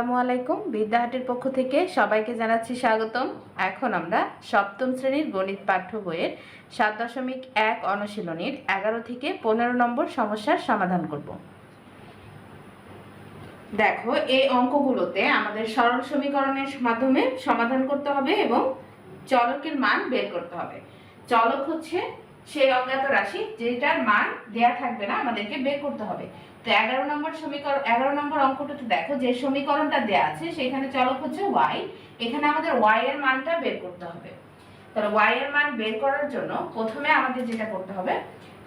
আসসালামু আলাইকুম। বিদ্যাহাটের পক্ষ থেকে সবাইকে জানাচ্ছি স্বাগতম। এখন আমরা সপ্তম শ্রেণির গণিত পাঠ্য বইয়ের সাত দশমিক এক অনুশীলনীর এগারো থেকে পনেরো নম্বর সমস্যার সমাধান করব। দেখো, এই অঙ্কগুলোতে আমাদের সরল সমীকরণের মাধ্যমে সমাধান করতে হবে এবং চলকের মান বের করতে হবে। চলক হচ্ছে সেই অজ্ঞাত রাশি যেটার মান দেয়া থাকবে না, আমাদেরকে বের করতে হবে। তো এগারো নম্বর সমীকরণ, এগারো নম্বর অঙ্কটাতে দেখো, যে সমীকরণটা দেয়া আছে, সেখানে চলক হচ্ছে ওয়াই এখানে আমাদের ওয়াই এর মানটা বের করতে হবে। তাহলে ওয়াই এর মান বের করার জন্য প্রথমে আমাদের যেটা করতে হবে,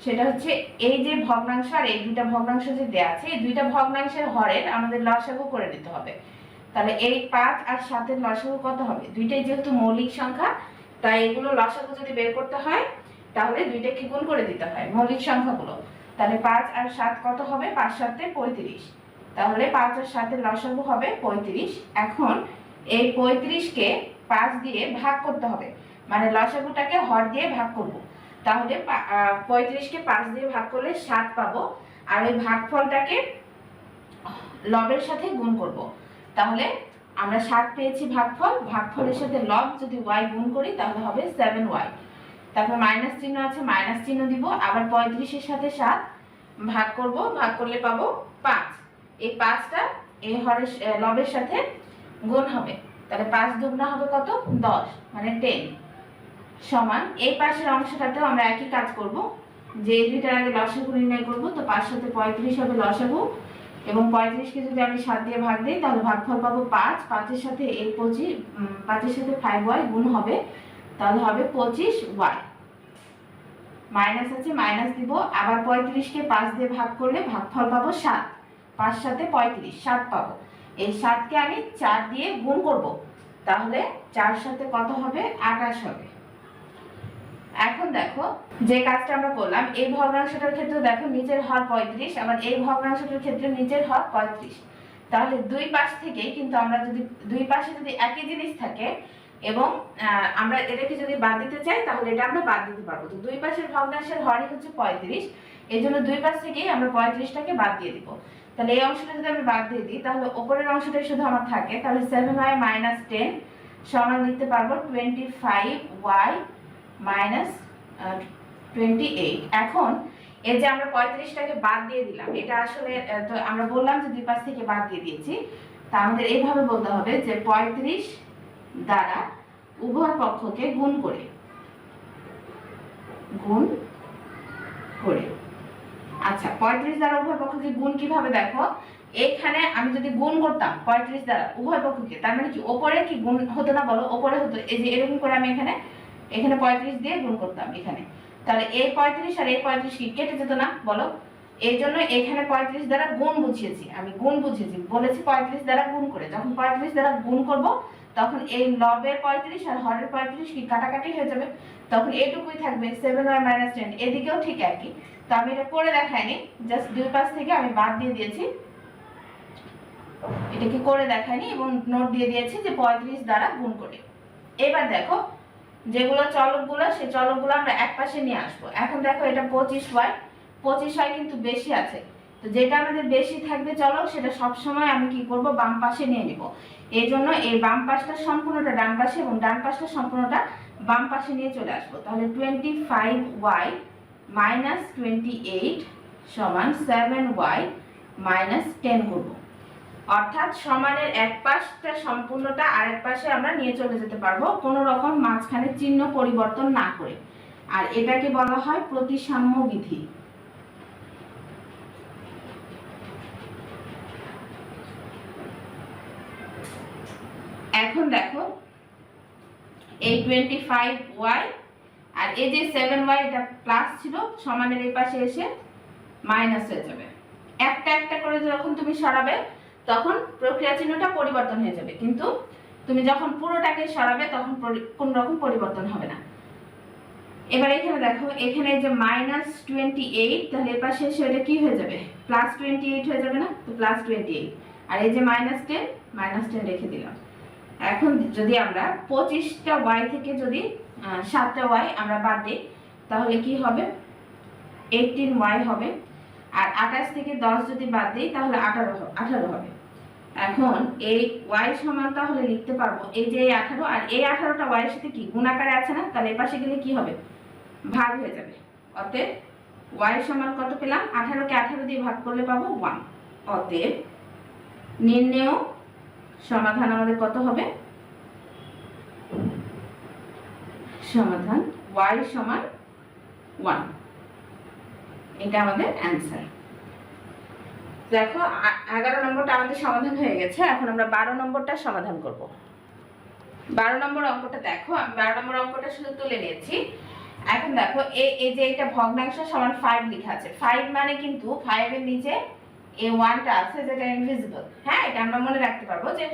সেটা হচ্ছে এই যে ভগ্নাংশ আর এই দুইটা ভগ্নাংশ যে দেয়া আছে, এই দুইটা ভগ্নাংশের হরের আমাদের লসাগু করে নিতে হবে। তাহলে এই পাঁচ আর সাতের লসাগু কত হবে? দুইটাই যেহেতু মৌলিক সংখ্যা, তাই এগুলো লসাগু যদি বের করতে হয়, তাহলে দুইটাকে গুণ করে দিতে হয় মৌলিক সংখ্যাগুলো। তাহলে পাঁচ আর সাত কত হবে? পাঁচ সাতে পঁয়ত্রিশ। তাহলে পাঁচ আর সাতের লসাগু হবে পঁয়ত্রিশ। এখন এই পঁয়ত্রিশকে পাঁচ দিয়ে ভাগ করতে হবে। মানে লসাগুটাকে হর দিয়ে ভাগ করব। তাহলে পঁয়ত্রিশকে পাঁচ দিয়ে ভাগ করলে সাত পাবো। আর ওই ভাগফলটাকে লবের সাথে গুণ করব। তাহলে আমরা সাত পেয়েছি ভাগফল। ভাগফলের সাথে লব যদি ওয়াই গুণ করি, তাহলে হবে সেভেন ওয়াই তারপর মাইনাস চিহ্ন আছে, মাইনাস চিহ্ন দিব। আবার পঁয়ত্রিশের সাথে সাত ভাগ করব, ভাগ করলে পাবো পাঁচ। এই পাঁচটা এই হরের লবের সাথে গুণ হবে। তাহলে পাঁচ দুগুণা হবে কত? দশ মানে টেন সমান, এই পাশের অংশটাতেও আমরা একই কাজ করব। যে দুইটার আগে লসাগু নির্ণয় করব, তো পাঁচ সাথে পঁয়ত্রিশ হবে লসাগু। এবং পঁয়ত্রিশকে যদি আমি সাত দিয়ে ভাগ দিই, তাহলে ভাগফল পাবো পাঁচ। পাঁচের সাথে এই পঁচিশ পাঁচের সাথে ফাইভ ওয়াই গুণ হবে। তাহলে হবে পঁচিশ ওয়াই। মাইনাস আছে, মাইনাস দিব। আবার পঁয়ত্রিশকে পাঁচ দিয়ে ভাগ করলে ভাগফল পাবো সাত। পাঁচ সাথে পঁয়ত্রিশ, সাত পাবো। এই সাতকে আমি চার দিয়ে গুণ করব। তাহলে চার সাথে কত হবে? আঠাশ হবে। এখন দেখো, যে কাজটা আমরা করলাম, এই ভগ্নাংশটার ক্ষেত্রে দেখো নিচের হর পঁয়ত্রিশ, আবার এই ভগ্নাংশটার ক্ষেত্রে নিচের হর পঁয়ত্রিশ। তাহলে দুই পাশ থেকেই কিন্তু আমরা যদি, দুই পাশে যদি একই জিনিস থাকে এবং আমরা এটাকে যদি বাদ দিতে চাই, তাহলে এটা আমরা বাদ দিতে পারব। তো দুই পাশের ভগ্নাংশের হরই হচ্ছে পঁয়ত্রিশ। এই জন্য দুই পাশ থেকেই আমরা পঁয়ত্রিশটাকে বাদ দিয়ে দিব। তাহলে এই অংশটা যদি আমি বাদ দিয়ে দিই, তাহলে ওপরের অংশটাই শুধু আমার থাকে, তাহলে সেভেন ওয়াই মাইনাস টেন সমান লিখতে পারব twenty five Y minus twenty eight এখন, এই যে আমরা পঁয়ত্রিশটাকে বাদ দিয়ে দিলাম, এটা আসলে আমরা বললাম যে দুই পাশ থেকে বাদ দিয়ে দিয়েছি। তা আমাদের এইভাবে বলতে হবে যে পঁয়ত্রিশ দ্বারা উভয় পক্ষকে গুণ করে। গুণ করে। আচ্ছা পঁয়ত্রিশ দ্বারা উভয় পক্ষকে গুণ কীভাবে দেখো? এখানে আমি যদি গুণ করতাম পঁয়ত্রিশ দ্বারা উভয় পক্ষকে, তার মানে কি ওপরে কি গুণ হতো না বলো? ওপরে হতো। এই যে এরকম করে আমি এখানে এখানে পঁয়ত্রিশ দিয়ে গুণ করতাম এখানে। তাহলে এই পঁয়ত্রিশ আর এই পঁয়ত্রিশ কি কেটে যেত না বলো? এই জন্য এখানে পঁয়ত্রিশ দ্বারা গুণ বুঝিয়েছি। আমি গুণ বুঝিয়েছি। বলেছি পঁয়ত্রিশ দ্বারা গুণ করে। যখন পঁয়ত্রিশ দ্বারা গুণ করব তখন এই লবের পঁয়ত্রিশ আর হরের পঁয়ত্রিশ কি কাটাকাটি হয়ে যাবে? তখন এটুকুই থাকবে সেভেন আর মাইনাস টেন এদিকেও ঠিক একই। তো আমি এটা করে দেখাইনি জাস্ট দুই পাশ থেকে আমি বাদ দিয়ে দিয়েছি। এটাকে করে দেখাইনি এবং নোট দিয়ে দিয়েছি যে পঁয়ত্রিশ দ্বারা গুণ করে। এবার দেখো, যেগুলো চলকগুলো, সেই চলকগুলো আমরা এক পাশে নিয়ে আসব। এখন দেখো এটা পঁচিশ হয় পঁচিশ হয় কিন্তু বেশি আছে। তো যেটা আমাদের বেশি থাকবে চলক সেটা সবসময় আমি কি করব? বাম পাশে নিয়ে নিব। এই জন্য এই বাম পাশটা সম্পূর্ণটা ডান পাশে এবং ডান পাশটা সম্পূর্ণটা বাম পাশে নিয়ে চলে আসব। তাহলে twenty five Y minus twenty eight সমান সেভেন ওয়াই মাইনাস টেন করব। অর্থাৎ সমানের এক পাশটা সম্পূর্ণটা আরেক পাশে আমরা নিয়ে চলে যেতে পারব কোনো রকম মাঝখানে চিহ্ন পরিবর্তন না করে। আর এটাকে বলা হয় প্রতিসাম্য বিধি। এখন দেখো, এই টোয়েন্টি ফাইভ ওয়াই আর এই যে সেভেন ওয়াই এটা প্লাস ছিল, সমানের এই পাশে এসে মাইনাস হয়ে যাবে। একটা একটা করে যখন তুমি সরাবে, তখন প্রক্রিয়া চিহ্নটা পরিবর্তন হয়ে যাবে। কিন্তু তুমি যখন পুরোটাকে সরাবে, তখন কোনো রকম পরিবর্তন হবে না। এবার এখানে দেখো, এখানে যে মাইনাস টোয়েন্টি এইট তাহলে এর পাশে এসে এটা কি হয়ে যাবে? প্লাস টোয়েন্টি এইট হয়ে যাবে না? তো প্লাস টোয়েন্টি এইট আর এই যে মাইনাস টেন মাইনাস টেন রেখে দিলাম। এখন যদি আমরা পঁচিশটা ওয়াই থেকে যদি সাতটা ওয়াই আমরা বাদ দিই, তাহলে কি হবে? এইটিন ওয়াই হবে। আর আঠাশ থেকে দশ যদি বাদ দিই, তাহলে আঠারো আঠারো হবে। এখন এই ওয়াই সমান তাহলে লিখতে পারব এই যে এই আঠারো, আর এই আঠারোটা ওয়াই এর সাথে কি গুণ আকারে আছে না? তাহলে এই পাশে গেলে কি হবে? ভাগ হয়ে যাবে। অতএব ওয়াই সমান কত পেলাম? আঠারোকে আঠারো দিয়ে ভাগ করলে পাবো ওয়ান অতএব নির্ণেয় সমাধান আমাদের কত হবে? সমাধান ওয়াই সমান ওয়ান এটা আমাদের অ্যান্সার দেখো এগারো নম্বরটা আমাদের সমাধান হয়ে গেছে, এখন আমরা বারো নম্বরটা সমাধান করব। বারো নম্বর অঙ্কটা দেখো, আমি বারো নম্বর অঙ্কটা শুধু তুলে নিয়েছি। এখন দেখো এই যে এটা ভগ্নাংশ সমান ফাইভ লেখা আছে। ফাইভ মানে কিন্তু ফাইভের নিচে এই ওয়ানটা আছে, যেটা ইনভিজিবল হ্যাঁ? এটা আমরা মনে রাখতে পারব যে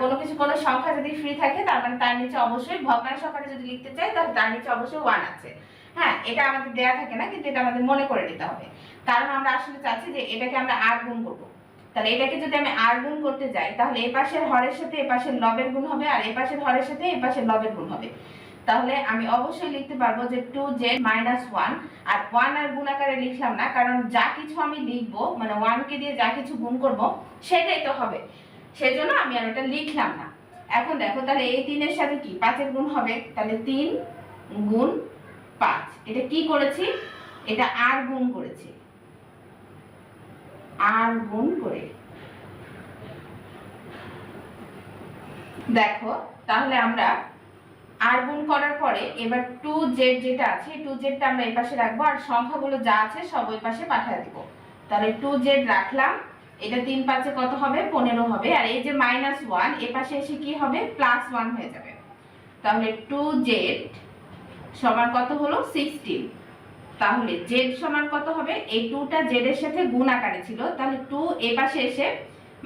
কোনো কিছু, কোনো সংখ্যা যদি ফ্রি থাকে, তার মানে তার নিচে অবশ্যই ভগ্নাংশ আকারে যদি লিখতে চাই, তাহলে তার নিচে অবশ্যই ওয়ান আছে। হ্যাঁ? এটা আমাদের দেয়া থাকে না, কিন্তু এটা আমাদের মনে করে নিতে হবে। কারণ আমরা আসলে চাচ্ছি যে, এটাকে আমরা আট গুণ করব। তাহলে এটাকে যদি আমি আট গুণ করতে যাই, তাহলে এ পাশের হরের সাথে এ পাশের লবের গুণ হবে, আর এ পাশের হরের সাথে এ পাশের লবের গুণ হবে। তাহলে আমি অবশ্যই লিখতে পারব যে টু জেড মাইনাস ওয়ান আর ওয়ান আর গুণ আকারে লিখলাম না, কারণ যা কিছু আমি লিখব মানে ওয়ানকে দিয়ে যা কিছু গুণ করব, সেটাই তো হবে। সেই জন্য আমি আর ওটা লিখলাম না। এখন দেখো, তাহলে এই তিনের সাথে কি? পাঁচের গুণ হবে, তাহলে তিন গুণ পাঁচ। এটা কি করেছি? এটা আর গুণ করেছি। আর গুণ করে। দেখো, তাহলে আমরা আর গুণ করার পরে এবার টু জেড যেটা আছে টু জেডটা আমরা এই পাশে রাখব আর সংখ্যাগুলো যা আছে সব ওই পাশে পাঠিয়ে দিব। তাহলে টু জেড রাখলাম, এটা তিন পাঁচে কত হবে? পনেরো হবে। আর এই যে মাইনাস ওয়ান এ পাশে এসে কি হবে? প্লাস ওয়ান হয়ে যাবে। তাহলে টু জেড সমান কত হলো? সিক্সটিন তাহলে জেড সমান কত হবে? এই টুটা জেড এর সাথে গুণ আকারে ছিল, তাহলে টু এ পাশে এসে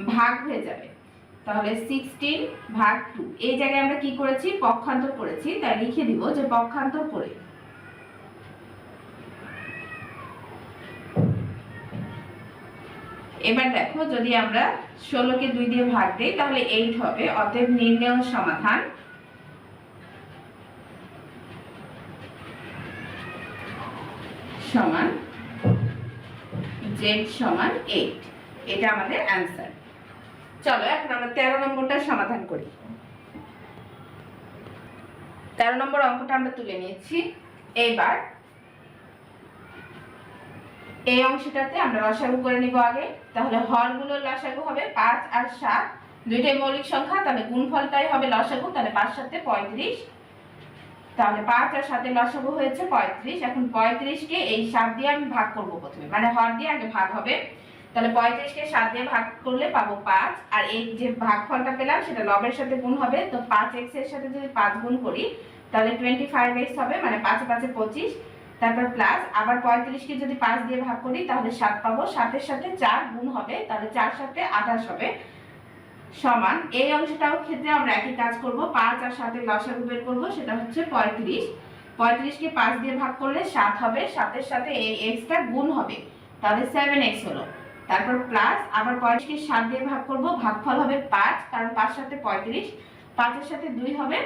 ভাগ হয়ে যাবে। তাহলে সিক্সটিন ভাগ টু এই জায়গায় আমরা কি করেছি? পক্ষান্তর করেছি। তাই লিখে দিব যে পক্ষান্তর করে। এবার দেখো যদি আমরা ষোলোকে দুই দিয়ে ভাগ দিই, তাহলে এইট হবে। অতএব নির্ণয় সমাধান। সমান জেড সমান এইট এটা আমাদের অ্যান্সার চলো, এখন আমরা তেরো নম্বরটা সমাধান করি। তেরো নম্বর অঙ্কটা আমরা তুলে নিয়েছি। এইবার এই অংশটাতে আমরা লসাগু করে নিব আগে। তাহলে হরগুলোর লসাগু হবে পাঁচ আর সাত। দুইটাই মৌলিক সংখ্যা, তাহলে গুণফলটাই হবে লসাগু, তাহলে পাঁচ সাথে পঁয়ত্রিশ। তাহলে পাঁচ আর সাথে লসাগু হয়েছে পঁয়ত্রিশ। এখন পঁয়ত্রিশকে এই সাত দিয়ে আমি ভাগ করব প্রথমে। মানে হর দিয়ে আগে ভাগ হবে। তাহলে পঁয়ত্রিশকে সাত দিয়ে ভাগ করলে পাবো পাঁচ। আর এই যে ভাগফলটা পেলাম, সেটা লবের সাথে গুণ হবে। তো পাঁচ এক্সের সাথে যদি পাঁচ গুণ করি, তাহলে টোয়েন্টি ফাইভ এক্স হবে মানে পাঁচে পাঁচে পঁচিশ। তারপর প্লাস আবার পঁয়ত্রিশকে যদি পাঁচ দিয়ে ভাগ করি, তাহলে সাত পাবো। সাতের সাথে চার গুণ হবে, তাহলে চার সাথে আঠাশ হবে। সমান। এই অংশটাও ক্ষেত্রে আমরা একই কাজ করব। পাঁচ আর সাতের লসাগু বের করব, সেটা হচ্ছে পঁয়ত্রিশ। পঁয়ত্রিশকে পাঁচ দিয়ে ভাগ করলে সাত হবে। সাতের সাথে এই এক্সটা গুণ হবে। তাহলে সেভেন এক্স হলো। তারপর প্লাস আবার পঁয়ত্রিশকে সাত দিয়ে ভাগ করব, ভাগফল হবে পাঁচ, কারণ পাঁচ সাথে পঁয়ত্রিশ, পাঁচের সাথে দুই হবে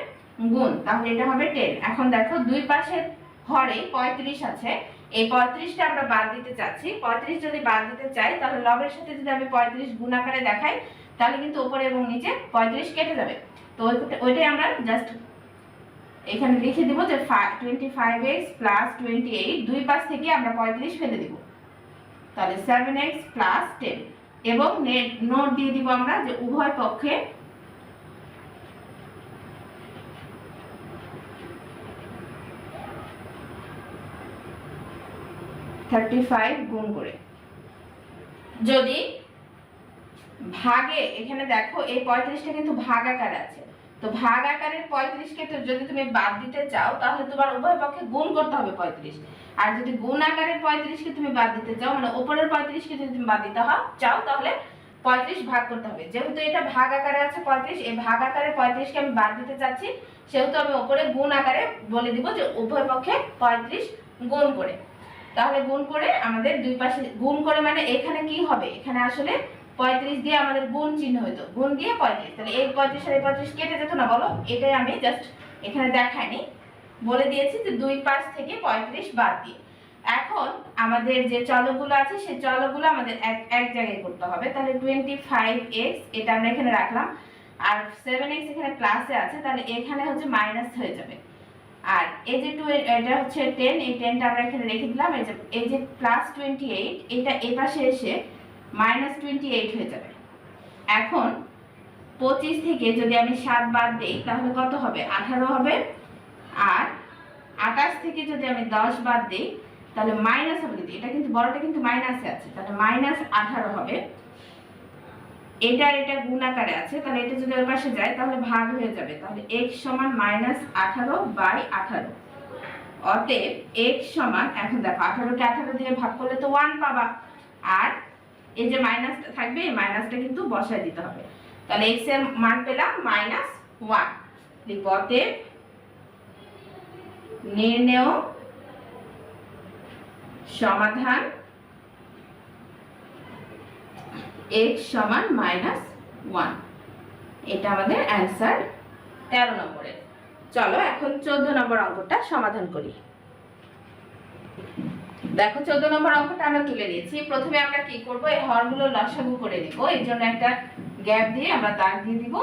গুণ, তাহলে এটা হবে টেন এখন দেখো দুই পাশের হরে পঁয়ত্রিশ আছে, এই পঁয়ত্রিশটা আমরা বাদ দিতে চাচ্ছি। পঁয়ত্রিশ যদি বাদ দিতে চাই, তাহলে লবের সাথে যদি আমি পঁয়ত্রিশ গুণ আকারে দেখাই, তাহলে কিন্তু উপরে এবং নিচে পঁয়ত্রিশ কেটে যাবে। তো ওই- ওইটাই আমরা জাস্ট এখানে লিখে দিব যে five twenty five X plus twenty eight দুই পাশ থেকে আমরা পঁয়ত্রিশ ফেলে দিব। তাহলে সেভেন এক্স প্লাস টেন এবং নেট নোট দিয়ে দিব আমরা যে উভয় পক্ষে থার্টি ফাইভ গুণ করে। যদি ভাগে, এখানে দেখো এই পঁয়ত্রিশটা কিন্তু ভাগ আকারে আছে। তো ভাগ আকারের পঁয়ত্রিশকে যদি তুমি বাদ দিতে চাও, তাহলে তোমার উভয় পক্ষে গুণ করতে হবে পঁয়ত্রিশ। আর যদি গুণ আকারের পঁয়ত্রিশকে তুমি বাদ দিতে চাও মানে উপরের পঁয়ত্রিশকে যদি তুমি বাদ দিতে হয় চাও, তাহলে পঁয়ত্রিশ ভাগ করতে হবে। যেহেতু এটা ভাগ আকারে আছে পঁয়ত্রিশ, এই ভাগ আকারে পঁয়ত্রিশকে আমি বাদ দিতে চাচ্ছি, সেহেতু আমি উপরে গুণ আকারে বলে দিব যে উভয় পক্ষে পঁয়ত্রিশ গুণ করে। তাহলে গুণ করে আমাদের দুই পাশে, গুণ করে মানে এখানে কি হবে? এখানে আসলে পঁয়ত্রিশ দিয়ে আমাদের গুণ চিহ্ন হইতো। গুণ দিয়ে পঁয়ত্রিশ। তাহলে এই পঁয়ত্রিশ এই পঁয়ত্রিশ কেটে যেত না বলো? এটাই আমি জাস্ট এখানে দেখাইনি। বলে দিয়েছি যে দুই পাশ থেকে পঁয়ত্রিশ বাদ দিয়ে। এখন আমাদের যে চলকগুলো আছে, সেই চলকগুলো আমাদের এক এক জায়গায় করতে হবে। তাহলে টোয়েন্টি ফাইভ এক্স এটা আমরা এখানে রাখলাম। আর সেভেন এক্স এখানে প্লাসে আছে, তাহলে এখানে হচ্ছে মাইনাস হয়ে যাবে। আর এই যে টু এটা হচ্ছে টেন এই টেনটা আমরা এখানে রেখে দিলাম। এই যে এই যে প্লাস টোয়েন্টি এইট এটা এ পাশে এসে মাইনাস টোয়েন্টি এইট হয়ে যাবে। এখন পঁচিশ থেকে যদি আমি সাত বাদ দিই, তাহলে কত হবে? আঠারো হবে। আর আঠাশ থেকে যদি আমি দশ বাদ দিই, তাহলে মাইনাস হবে কিন্তু, এটা কিন্তু বড়টা কিন্তু মাইনাসে আছে। তাহলে মাইনাস আঠারো হবে। এটা এটা গুণ আকারে আছে। তাহলে এটা যদি ওই পাশে যায়, তাহলে ভাগ হয়ে যাবে। তাহলে এক্স সমান মাইনাস আঠারো বাই আঠারো। অতএব এক্স সমান, এখন দেখো, আঠারোকে আঠারো দিয়ে ভাগ করলে তো ওয়ান পাবা। আর এই যে মাইনাসটা থাকবে, এই মাইনাসটা কিন্তু বসায় দিতে হবে। তাহলে এক্সের মান পেলাম মাইনাস ওয়ান লিখব, অতএব নির্ণেয় সমাধান x সমান মাইনাস ওয়ান এটা আমাদের অ্যান্সার তেরো নম্বরের। চলো, এখন চোদ্দ নম্বর অঙ্কটা সমাধান করি। দেখো চোদ্দ নম্বর অঙ্কটা আমরা তুলে নিয়েছি। প্রথমে আমরা কি করব? এই হরগুলো লসাগু করে নিব। এর জন্য একটা গ্যাপ দিয়ে আমরা দাগ দিয়ে দিব।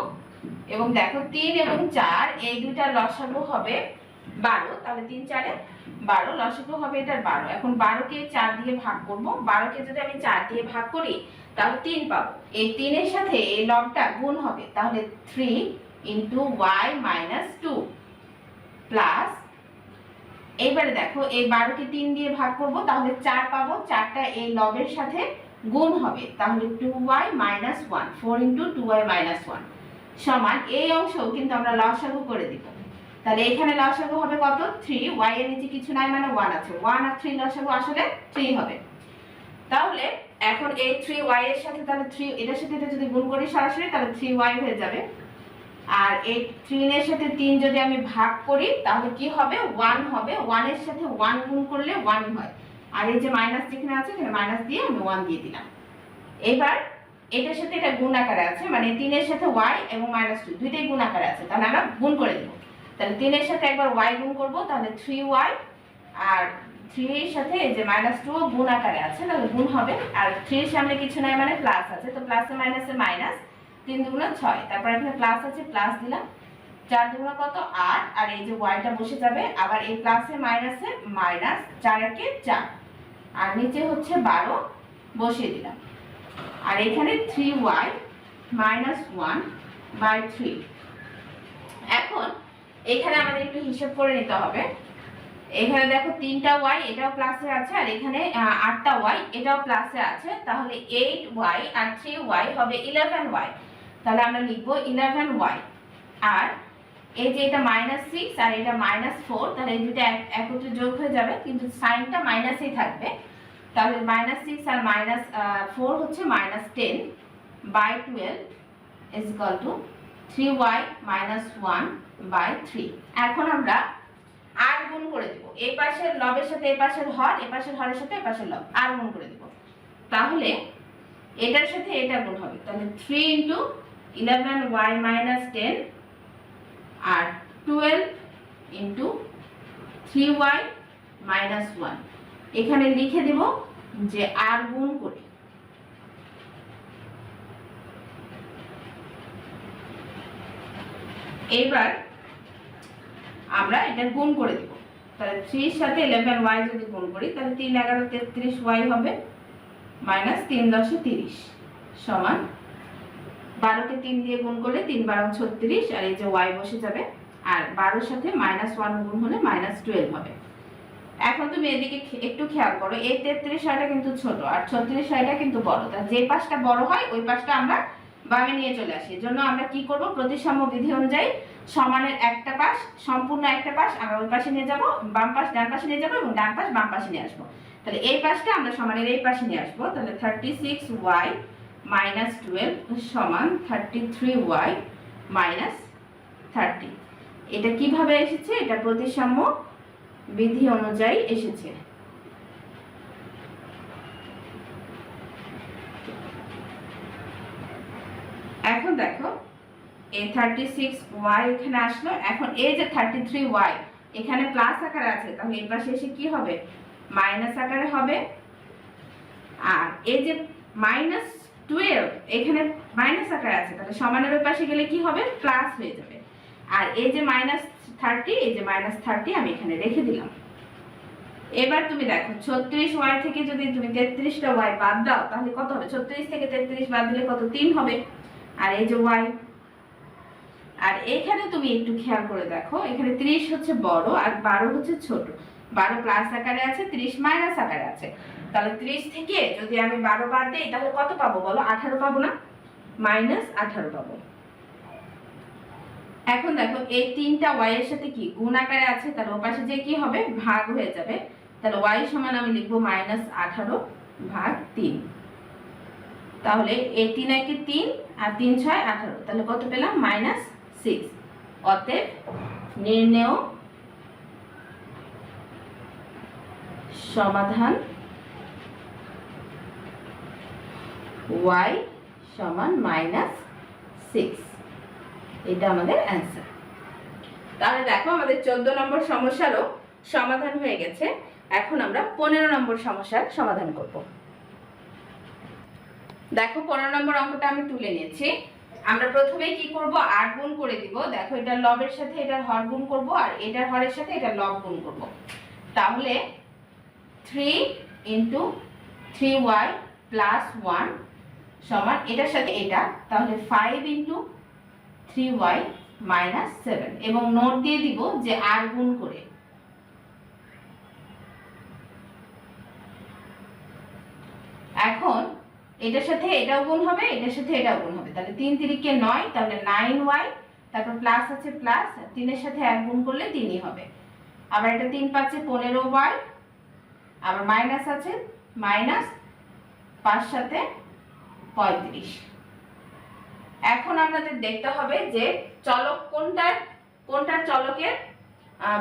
এবং দেখো তিন এবং চার, এই দুইটা লসাগু হবে বারো। তাহলে তিন চারে বারো, লসাগু হবে এটার বারো। এখন বারোকে চার দিয়ে ভাগ করব। বারোকে যদি আমি চার দিয়ে ভাগ করি, তাহলে তিন পাবো। এই তিনের সাথে এই লবটা গুণ হবে। তাহলে three into Y minus two plus এইবারে দেখো, এই বারোকে তিন দিয়ে ভাগ করব, তাহলে চার পাবো। চারটা এই লবের সাথে গুণ হবে। তাহলে two Y minus one four into two Y minus one সমান, এই অংশও কিন্তু আমরা লসাগু করে দিব। তাহলে এখানে লসাগু হবে কত? থ্রি ওয়াই এর নিচে কিছু নাই মানে ওয়ান আছে। ওয়ান আর থ্রি লসাগু আসলে থ্রি হবে। তাহলে এখন এই থ্রি ওয়াই এর সাথে, তাহলে থ্রি এটার সাথে এটা যদি গুণ করি সরাসরি, তাহলে থ্রি ওয়াই হয়ে যাবে আর এই থ্রি এর সাথে তিন যদি আমি ভাগ করি, তাহলে কি হবে? ওয়ান হবে। ওয়ানের সাথে ওয়ান গুণ করলে ওয়ান হয়। আর এই যে মাইনাস যেখানে আছে, এখানে মাইনাস দিয়ে আমি ওয়ান দিয়ে দিলাম। এবার এটার সাথে এটা গুণ আকারে আছে মানে তিনের সাথে ওয়াই এবং মাইনাস টু দুইটাই গুণ আকারে আছে। তাহলে আমরা গুণ করে দেবো। তাহলে তিনের সাথে একবার ওয়াই গুণ করব, তাহলে থ্রি ওয়াই আর থ্রির সাথে এই যে মাইনাস টু গুণ আকারে আছে, তাহলে গুণ হবে। আর থ্রির সামনে কিছু নাই মানে প্লাস আছে। তো প্লাসে মাইনাসে মাইনাস তিন দুগুণ ছয়। তারপর এখানে প্লাস আছে প্লাস দিলাম। চার দুগুণ কত? আট। আর এই যে ওয়াইটা বসে যাবে, আবার এই প্লাসে মাইনাসে মাইনাস চার একে চার। আর নিচে হচ্ছে বারো, বসিয়ে দিলাম। আর এখানে three Y minus one by three এখন এখানে আমাদের একটু হিসাব করে নিতে হবে। এখানে দেখো তিনটা ওয়াই এটাও প্লাসে আছে, আর এখানে আটটা ওয়াই এটাও প্লাসে আছে। তাহলে এইট ওয়াই আর থ্রি ওয়াই হবে ইলেভেন ওয়াই তাহলে আমরা লিখব ইলেভেন ওয়াই আর এই যে এটা মাইনাস সিক্স আর এটা মাইনাস ফোর তাহলে এই দুটো এক- একত্রে যোগ হয়ে যাবে, কিন্তু সাইনটা মাইনাসেই থাকবে। তাহলে মাইনাস সিক্স আর মাইনাস ফোর হচ্ছে minus ten by twelve is equal to three Y minus one by three এখন আমরা আর গুণ করে দিব। এই পাশের লবের সাথে এই পাশের হর এই পাশের হরের সাথে এই পাশের লব আর গুণ করে দিব। তাহলে এটার সাথে এটা গুণ হবে। তাহলে three into eleven Y minus ten আর twelve into three Y minus one এখানে লিখে দেব যে আর গুণ করে। এবার আমরা এটা গুণ করে দেব। তাহলে থ্রির সাথে ইলেভেন ওয়াই যদি গুণ করি, তাহলে তিন এগারো তেত্রিশ ওয়াই হবে মাইনাস তিন দশে তিরিশ সমান বারোকে তিন দিয়ে গুণ করলে তিন বারো ছত্রিশ, আর এই যে ওয়াই বসে যাবে, আর বারোর সাথে মাইনাস ওয়ান গুণ হলে মাইনাস টুয়েলভ হবে। এখন তুমি এদিকে একটু খেয়াল করো, এই তেত্রিশ ছয়টা কিন্তু ছোট, আর ছত্রিশ ছয়টা কিন্তু বড়। তা যে পাশটা বড় হয়, ওই পাশটা আমরা বামে নিয়ে চলে আসি। এর জন্য আমরা কি করব? প্রতিসাম্য বিধি অনুযায়ী সমানের একটা পাশ, সম্পূর্ণ একটা পাশ, আমরা ওই পাশে নিয়ে যাব, বাম পাশ, ডান পাশে নিয়ে যাব, এবং ডান পাশ বাম পাশে নিয়ে আসব। তাহলে এই পাশটা আমরা সমানের এই পাশে নিয়ে আসব। তাহলে thirty six Y minus twelve সমান thirty three Y minus thirty এটা কীভাবে এসেছে? এটা প্রতিসাম্য বিধি অনুযায়ী এসেছে। এখন দেখো এই থার্টি সিক্স ওয়াই এখানে আসলো। এখন এই যে থার্টি থ্রি ওয়াই এখানে প্লাস আকার আছে। তাহলে এই পাশে এসে কি হবে? মাইনাস আকারে হবে। আর এই যে মাইনাস টুয়েলভ এখানে মাইনাস আকারে আছে। তাহলে সমানের ওই পাশে গেলে কি হবে? প্লাস হয়ে যাবে। আর এই যে মাইনাস থার্টি এই যে মাইনাস থার্টি আমি এখানে রেখে দিলাম। এবার তুমি দেখো, ছত্রিশ ওয়াই থেকে যদি তুমি তেত্রিশটা ওয়াই বাদ দাও, তাহলে কত হবে? ছত্রিশ থেকে তেত্রিশ বাদ দিলে কত? তিন হবে। আর এই যে ওয়াই আর এখানে তুমি একটু খেয়াল করে দেখো, এখানে ত্রিশ হচ্ছে বড় আর বারো হচ্ছে ছোট। বারো প্লাস আকারে আছে, ত্রিশ মাইনাস আকারে আছে। তাহলে ত্রিশ থেকে যদি আমি বারো বাদ দিই, তাহলে কত পাবো বলো? আঠারো পাবো না? মাইনাস আঠারো পাবো। এখন দেখো, এই তিনটা ওয়াই এর সাথে কি? গুণ আকারে আছে, তাহলে ওপাশে যে কি হবে? ভাগ হয়ে যাবে। তাহলে ওয়াই সমান আমি লিখব মাইনাস আঠারো ভাগ তিন। তাহলে এই তিন একে তিন আর তিন ছয় আঠারো। তাহলে কত পেলাম? মাইনাস সিক্স অতএব নির্ণেয় সমাধান ওয়াই সমান মাইনাস সিক্স। এটা আমাদের অ্যান্সার। তাহলে দেখো আমাদের চোদ্দ নম্বর সমস্যারও সমাধান হয়ে গেছে। এখন আমরা পনেরো নম্বর সমস্যার সমাধান করব। দেখো পনেরো নম্বর অঙ্কটা আমি তুলে নিয়েছি। আমরা প্রথমে কি করব? আট গুণ করে দিব। দেখো এটা লবের সাথে এটার হর গুণ করব আর এটার হরের সাথে এটা লব গুণ করব। তাহলে three into three Y plus one সমান এটার সাথে এটা, তাহলে five into three Y minus seven এবং নোট দিয়ে দিব যে আর গুণ করে। এখন এটার সাথে এটাও গুণ হবে, এটার সাথে এটাও গুণ হবে। তাহলে তিন তিরিকে নয়, তাহলে নাইন ওয়াই তারপর প্লাস আছে প্লাস তিনের সাথে এক গুণ করলে তিনই হবে। আবার এটা তিন পাচ্ছে পনেরো ওয়াই আবার মাইনাস আছে মাইনাস পাঁচ সাথে পঁয়ত্রিশ। এখন আমাদের দেখতে হবে যে চলক কোনটার কোনটার চলকের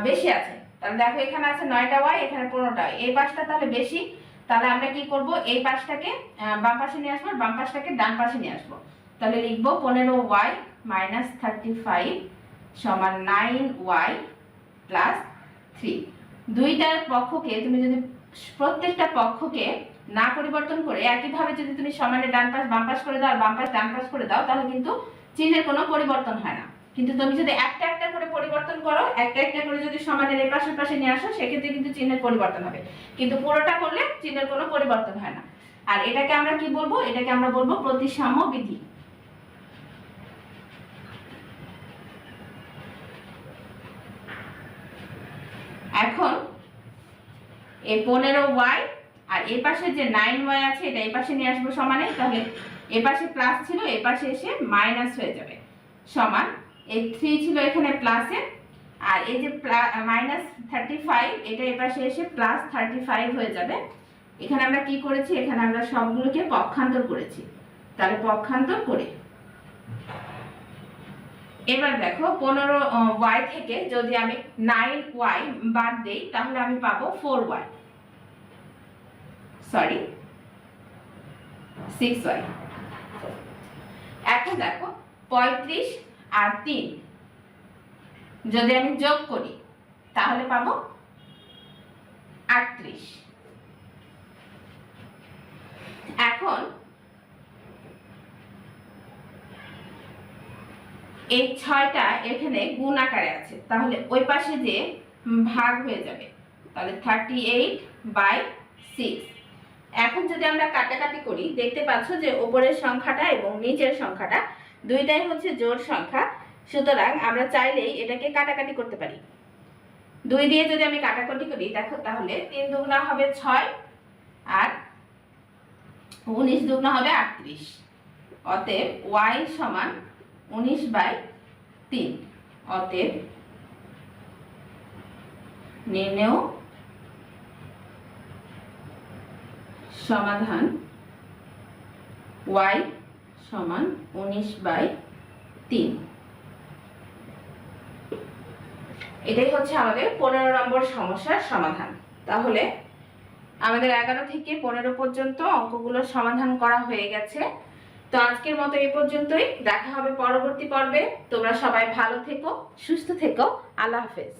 বেশি আছে। তাহলে দেখো এখানে আছে নয়টা ওয়াই এখানে পনেরোটা। এই পাশটা তাহলে বেশি। তাহলে আমরা কি করব? এই পাশটাকে বাম পাশে নিয়ে আসব, বাম পাশটাকে ডান পাশে নিয়ে আসব। তাহলে লিখব পনেরো ওয়াই মাইনাস থার্টি ফাইভ সমান নাইন ওয়াই প্লাস থ্রি দুইটার পক্ষকে, তুমি যদি, প্রত্যেকটা পক্ষকে না পরিবর্তন করে একইভাবে যদি তুমি সমানে ডান পাশ, বাম পাশ করে দাও আর বাম পাশ, ডান পাশ করে দাও, তাহলে কিন্তু চিহ্নের কোনো পরিবর্তন হয় না। কিন্তু তুমি যদি একটা একটা করে পরিবর্তন করো, একটা একটা করে যদি সমানের এই পাশে নিয়ে আসো, সেক্ষেত্রে কিন্তু চিহ্নের পরিবর্তন হবে। কিন্তু পুরোটা করলে চিহ্নের কোনো পরিবর্তন হয় না। আর এটাকে আমরা কি বলব? এটাকে আমরা বলব প্রতিসাম্য বিধি। এখন, এই পনেরো ওয়াই আর এ পাশে যে নাইন ওয়াই আছে, এটা এই পাশে নিয়ে আসব সমানে, তাহলে এ পাশে প্লাস ছিল, এ পাশে এসে মাইনাস হয়ে যাবে। সমান, এই থ্রি ছিল এখানে প্লাসে আর এই যে মাইনাস থার্টি ফাইভ এটা এ পাশে এসে প্লাস থার্টি ফাইভ হয়ে যাবে। এখানে আমরা কি করেছি? এখানে আমরা সবগুলোকে পক্ষান্তর করেছি। তাহলে পক্ষান্তর করে। এবার দেখো, পনেরো ওয়াই থেকে যদি আমি নাইন ওয়াই বাদ দেই, তাহলে আমি পাবো four Y sorry six Y এখন দেখো, পঁয়ত্রিশ আর তিন। যদি আমি যোগ করি, তাহলে পাবো আটত্রিশ। এখন এই ছয়টা এখানে গুণ আকারে আছে। তাহলে ওই পাশে যে ভাগ হয়ে যাবে, তাহলে থার্টি এইট বাই সিক্স এখন যদি আমরা কাটাকাটি করি, দেখতে পাচ্ছ যে উপরের সংখ্যাটা এবং নিচের সংখ্যাটা দুইটাই হচ্ছে জোড় সংখ্যা। সুতরাং আমরা চাইলেই এটাকে কাটাকাটি করতে পারি। দুই দিয়ে যদি আমি কাটাকাটি করি, দেখো তাহলে তিন দুগুণা হবে ছয় আর উনিশ দুগুণা হবে আটত্রিশ। অতএব ওয়াই সমান উনিশ বাই তিন। অতএব নির্ণেয় সমাধান ওয়াই সমান উনিশ বাই তিন। এটাই হচ্ছে আমাদের পনেরো নম্বর সমস্যার সমাধান। তাহলে আমাদের এগারো থেকে পনেরো পর্যন্ত অঙ্কগুলোর সমাধান করা হয়ে গেছে। তো আজকের মতো এই পর্যন্তই। দেখা হবে পরবর্তী পর্বে। তোমরা সবাই ভালো থেকো, সুস্থ থেকো। আল্লাহ হাফেজ।